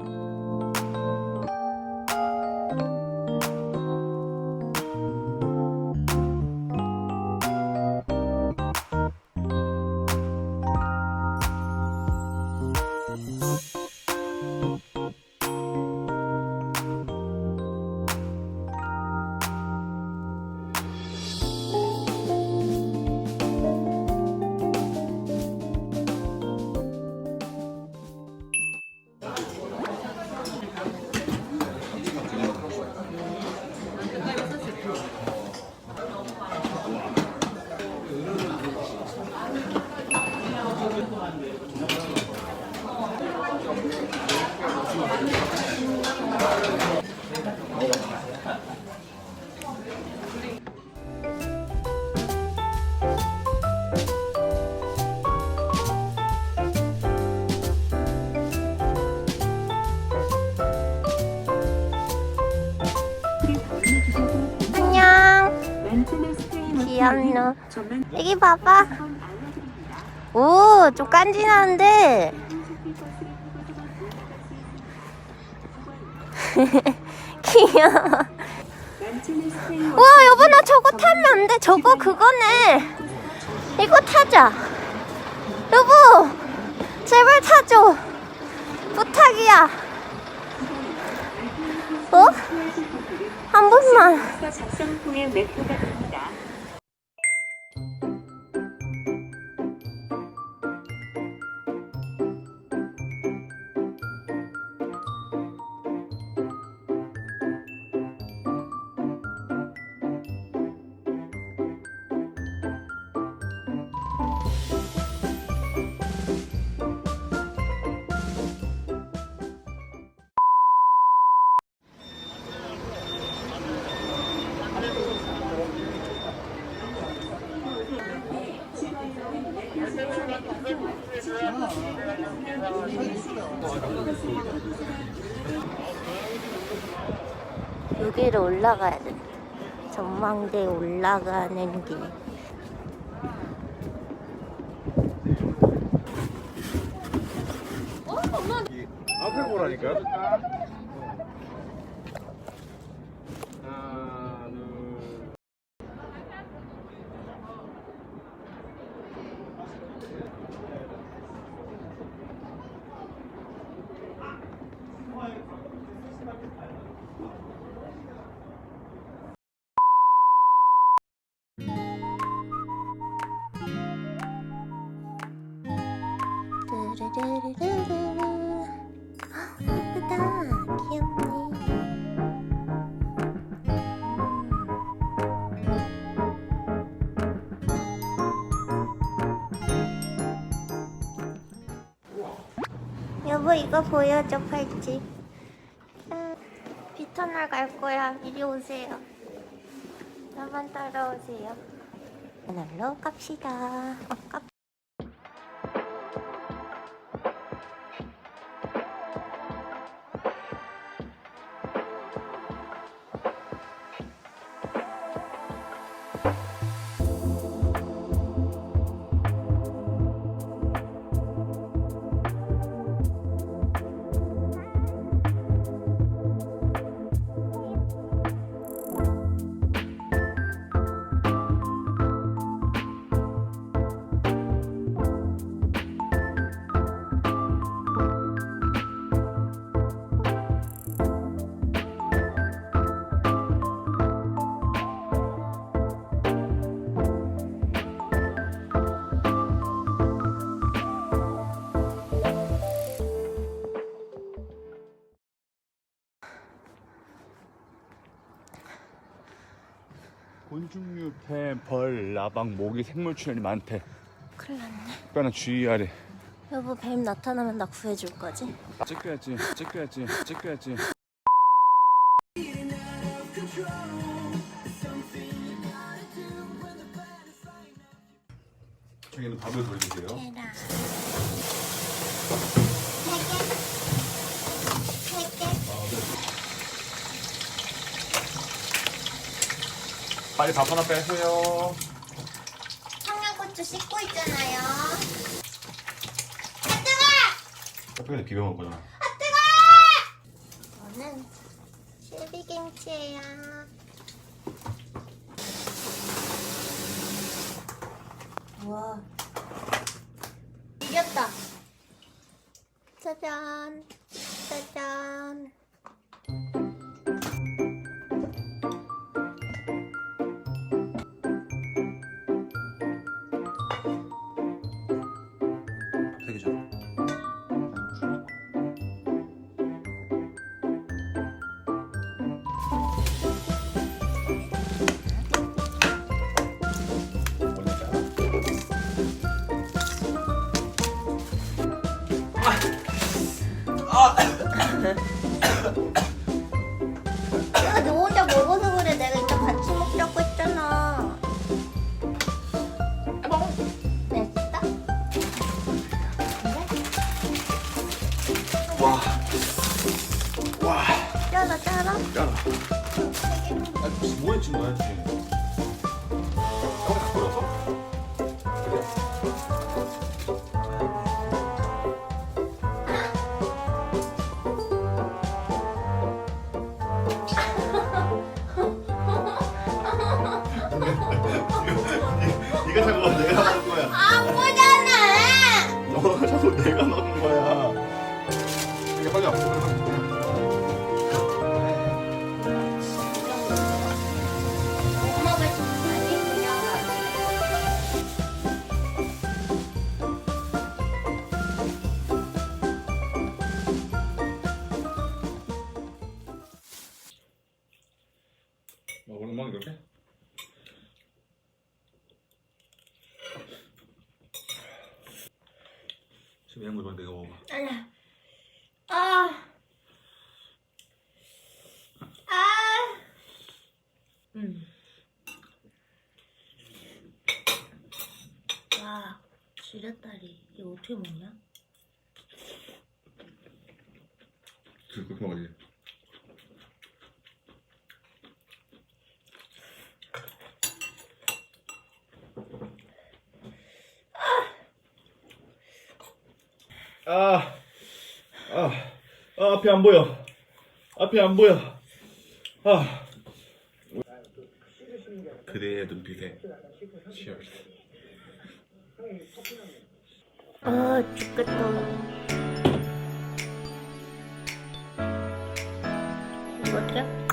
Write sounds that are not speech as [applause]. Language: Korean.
안녕. 귀엽노. 여기 봐봐. 오, 좀 깐진한데. [laughs] 귀여워. 우와, 여보, 나 저거 타면 안 돼. 저거 그거네. 이거 타자. 여보, 제발 타줘. 부탁이야. 어? 한 번만. 작성 됩니다. 여기로 올라가야 돼. 전망대 올라가는 길. 앞에 보라니까. 하나, 둘. 뚜루루루루루. 헉, 예쁘다. 귀엽네. 여보 이거 보여줘 팔찌. 음, 비터널 갈 거야. 이리 오세요. 나만 따라오세요. 비터널로 갑시다. 어, 갑. 곤충류, 뱀, 벌, 나방, 모기, 생물 출현이 많대. 큰일 났네. 그러니까 주의하래. 여보 뱀 나타나면 나 구해줄 거지? 찍혀야지, 찍혀야지, 찍혀야지. 저기는 밥을 돌리세요. 해라. 빨리 밥 하나 빼세요. 청양고추 씻고 있잖아요. 아 뜨거! 닭뼈에 비벼 먹을 거잖아. 아 뜨거! 이거는 실비김치예요. 와, 이겼다. 짜잔, 짜잔. 지금? 거기 다? 네가 자꾸 내 지금 이런 거 이번 내가 먹어봐. 아니야. 아. 아. 음. 와, 지렛다리. 이거 어떻게 먹냐? 그렇게 먹어야지. 아, 아, 아, 앞이 안 보여. 앞이 안 보여. 아. 그대의 눈빛에 Cheers. 아, 죽겠다. 이거 어떻게?